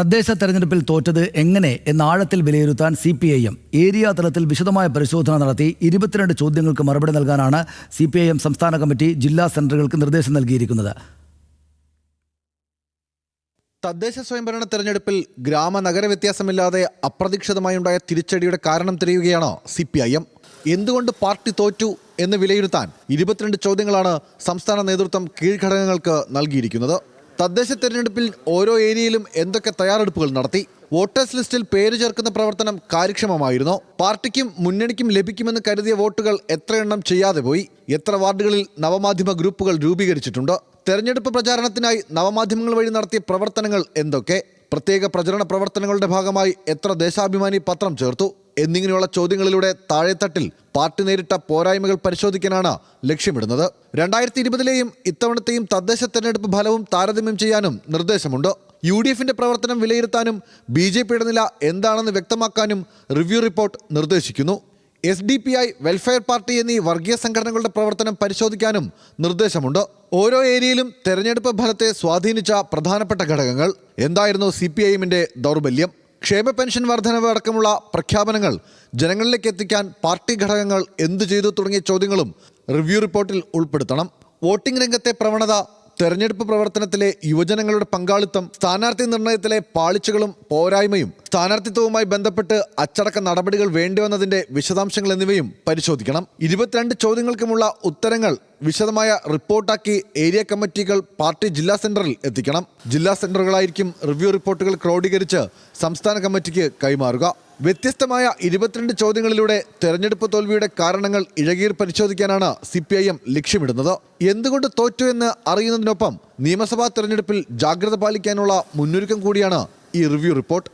തദ്ദേശ തെരഞ്ഞെടുപ്പിൽ തോറ്റത് എങ്ങനെ എന്ന ആഴത്തിൽ വിലയിരുത്താൻ C P I M area തലത്തിൽ വിശദമായ പരിശോധന നടത്തി ഇരുപത്തിരണ്ട് ചോദ്യങ്ങൾക്ക് മറുപടി നൽകാനാണ് സി പി ഐ എം സംസ്ഥാന കമ്മിറ്റി ജില്ലാ സെന്ററുകൾക്ക് നിർദ്ദേശം നൽകിയിരിക്കുന്നത്. തദ്ദേശ സ്വയംഭരണ തെരഞ്ഞെടുപ്പിൽ ഗ്രാമ നഗര വ്യത്യാസമില്ലാതെ അപ്രതീക്ഷിതമായി ഉണ്ടായ തിരിച്ചടിയുടെ കാരണം തിരയുകയാണോ സി പി ഐ എം. എന്തുകൊണ്ട് പാർട്ടി തോറ്റു എന്ന് വിലയിരുത്താൻ ഇരുപത്തിരണ്ട് ചോദ്യങ്ങളാണ് സംസ്ഥാന നേതൃത്വം കീഴ്ഘടകങ്ങൾക്ക് നൽകിയിരിക്കുന്നത്. തദ്ദേശ തെരഞ്ഞെടുപ്പിൽ ഓരോ ഏരിയയിലും എന്തൊക്കെ തയ്യാറെടുപ്പുകൾ നടത്തി വോട്ടേഴ്സ് ലിസ്റ്റിൽ പേര് ചേർക്കുന്ന പ്രവർത്തനം കാര്യക്ഷമമായിരുന്നു? പാർട്ടിക്കും മുന്നണിക്കും ലഭിക്കുമെന്ന് കരുതിയ വോട്ടുകൾ എത്രയെണ്ണം ചെയ്യാതെ പോയി? എത്ര വാർഡുകളിൽ നവമാധ്യമ ഗ്രൂപ്പുകൾ രൂപീകരിച്ചിട്ടുണ്ട്? തെരഞ്ഞെടുപ്പ് പ്രചാരണത്തിനായി നവമാധ്യമങ്ങൾ വഴി നടത്തിയ പ്രവർത്തനങ്ങൾ എന്തൊക്കെ? പ്രത്യേക പ്രചരണ പ്രവർത്തനങ്ങളുടെ ഭാഗമായി എത്ര ദേശാഭിമാനി പത്രം ചേർത്തു? എന്നിങ്ങനെയുള്ള ചോദ്യങ്ങളിലൂടെ താഴെത്തട്ടിൽ പാർട്ടി നേരിട്ട പോരായ്മകൾ പരിശോധിക്കാനാണ് ലക്ഷ്യമിടുന്നത്. രണ്ടായിരത്തി ഇരുപതിലെയും ഇത്തവണത്തെയും തദ്ദേശ തെരഞ്ഞെടുപ്പ് ഫലവും താരതമ്യം ചെയ്യാനും നിർദ്ദേശമുണ്ട്. യു ഡി എഫിന്റെ പ്രവർത്തനം വിലയിരുത്താനും ബി ജെ പിയുടെ നില എന്താണെന്ന് വ്യക്തമാക്കാനും റിവ്യൂ റിപ്പോർട്ട് നിർദ്ദേശിക്കുന്നു. S D P I welfare party എന്നീ വർഗീയ സംഘടനകളുടെ പ്രവർത്തനം പരിശോധിക്കാനും നിർദ്ദേശമുണ്ട്. ഓരോ ഏരിയയിലും തെരഞ്ഞെടുപ്പ് ഫലത്തെ സ്വാധീനിച്ച പ്രധാനപ്പെട്ട ഘടകങ്ങൾ. എന്തായിരുന്നു സി പി ഐ എമ്മിന്റെ ദൗർബല്യം? ക്ഷേമ പെൻഷൻ വർധനവ് അടക്കമുള്ള പ്രഖ്യാപനങ്ങൾ ജനങ്ങളിലേക്ക് എത്തിക്കാൻ പാർട്ടി ഘടകങ്ങൾ എന്തു ചെയ്തു തുടങ്ങിയ ചോദ്യങ്ങളും റിവ്യൂ റിപ്പോർട്ടിൽ ഉൾപ്പെടുത്തണം. വോട്ടിംഗ് രംഗത്തെ പ്രവണത തെരഞ്ഞെടുപ്പ് പ്രവർത്തനത്തിലെ യുവജനങ്ങളുടെ പങ്കാളിത്തം സ്ഥാനാർത്ഥി നിർണയത്തിലെ പാളിച്ചകളും പോരായ്മയും സ്ഥാനാർത്ഥിത്വവുമായി ബന്ധപ്പെട്ട് അച്ചടക്ക നടപടികൾ വേണ്ടിവന്നതിന്റെ വിശദാംശങ്ങൾ എന്നിവയും പരിശോധിക്കണം. ഇരുപത്തിരണ്ട് ചോദ്യങ്ങൾക്കുമുള്ള ഉത്തരങ്ങൾ വിശദമായ റിപ്പോർട്ടാക്കി ഏരിയ കമ്മിറ്റികൾ പാർട്ടി ജില്ലാ സെന്ററിൽ എത്തിക്കണം. ജില്ലാ സെന്ററുകളായിരിക്കും റിവ്യൂ റിപ്പോർട്ടുകൾ ക്രോഡീകരിച്ച് സംസ്ഥാന കമ്മിറ്റിക്ക് കൈമാറുക. വ്യത്യസ്തമായ ഇരുപത്തിരണ്ട് ചോദ്യങ്ങളിലൂടെ തെരഞ്ഞെടുപ്പ് തോൽവിയുടെ കാരണങ്ങൾ ഇഴകീർ പരിശോധിക്കാനാണ് സി പി ഐ എം ലക്ഷ്യമിടുന്നത്. എന്തുകൊണ്ട് തോറ്റു എന്ന് അറിയുന്നതിനൊപ്പം നിയമസഭാ തെരഞ്ഞെടുപ്പിൽ ജാഗ്രത പാലിക്കാനുള്ള മുന്നൊരുക്കം കൂടിയാണ് ഈ റിവ്യൂ റിപ്പോർട്ട്.